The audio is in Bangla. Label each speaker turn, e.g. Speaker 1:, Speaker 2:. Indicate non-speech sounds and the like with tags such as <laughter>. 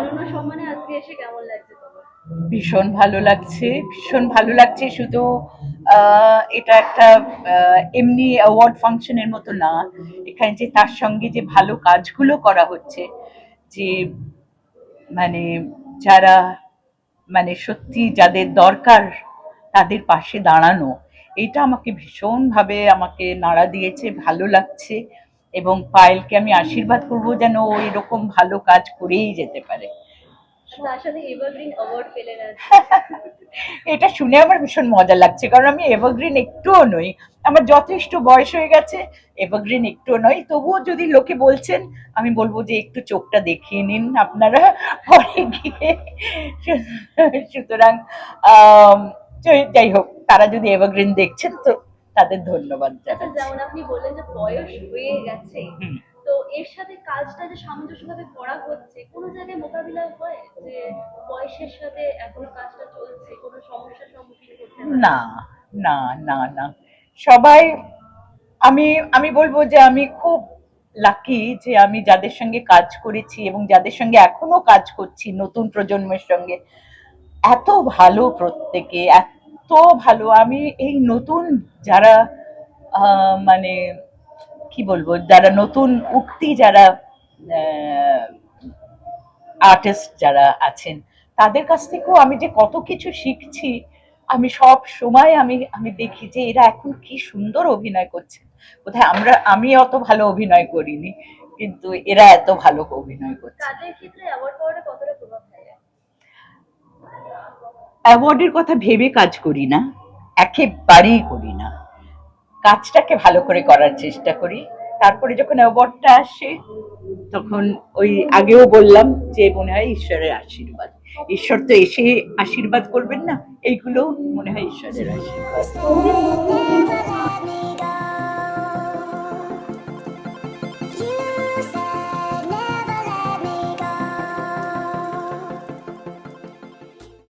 Speaker 1: অনন্য সম্মানে আজকে এসে কেমন লাগছে
Speaker 2: ভীষণ ভালো লাগছে, ভীষণ ভালো লাগছে শুধু এটা একটা এমনি অ্যাওয়ার্ড ফাংশনের মতো না। এখানে যে তার সঙ্গে যে ভালো কাজগুলো করা হচ্ছে, যে মানে যারা মানে সত্যি যাদের দরকার তাদের পাশে দাঁড়ানো, এটা আমাকে ভীষণভাবে আমাকে নাড়া দিয়েছে, ভালো লাগছে। এবং পায়েলকে আমি আশীর্বাদ করব যেন ও এরকম ভালো কাজ করেই যেতে পারে। <laughs> এটা শুনে আমার ভীষণ মজা লাগছে কারণ আমি এভারগ্রিন একটুও নই। আমার যথেষ্ট বয়স হয়ে গেছে এভারগ্রিন একটুও নয় তবুও যদি লোকে বলছেন আমি বলব যে একটু চোখটা দেখিয়ে নিন আপনারা পরে গিয়ে। সুতরাং যাই হোক তারা যদি এভারগ্রিন দেখছেন তো তাদের ধন্যবাদ
Speaker 1: আচ্ছা
Speaker 2: জানাচ্ছি
Speaker 1: যেমন আপনি বললেন যে বয়স হয়ে গেছে তো এর সাথে কাজটা যে সামঞ্জস্যভাবে করা হচ্ছে কোনো জায়গায় মোকাবিলা হয় যে বয়সের সাথে এখনও কাজটা চলছে কোনো সমস্যার সম্মুখীন করতে
Speaker 2: না না না না। সবাই আমি আমি বলব যে আমি খুব লাকি যে আমি যাদের সঙ্গে কাজ করেছি এবং যাদের সঙ্গে এখনও কাজ করছি নতুন প্রজন্মের সঙ্গে এত ভালো প্রত্যেকে এত ভালো। আমি এই নতুন যারা মানে কি বলব, যারা নতুন উক্তি যারা আর্টিস্ট যারা আছেন, তাদের কাছ থেকেও আমি যে কত কিছু শিখছি, আমি সব সময় আমি আমি দেখি যে এরা এখন কি সুন্দর অভিনয় করছে। বোধহয় আমরা, আমি অত ভালো অভিনয় করিনি, কিন্তু এরা এত ভালো অভিনয় করছে।
Speaker 1: কাজের ক্ষেত্রে অ্যাওয়ার্ড পাওয়াটা
Speaker 2: অ্যাওয়ার্ডের কথা ভেবে কাজ করি না, একেবারেই করি না। কাজটাকে ভালো করে করার চেষ্টা করি। তারপরে যখন অ্যাওয়ার্ডটা আসে, তখন ওই আগেও বললাম যে, মনে হয় ঈশ্বরের আশীর্বাদ। ঈশ্বর তো এসে আশীর্বাদ করবেন না এইগুলো মনে হয় ঈশ্বরের আশীর্বাদ।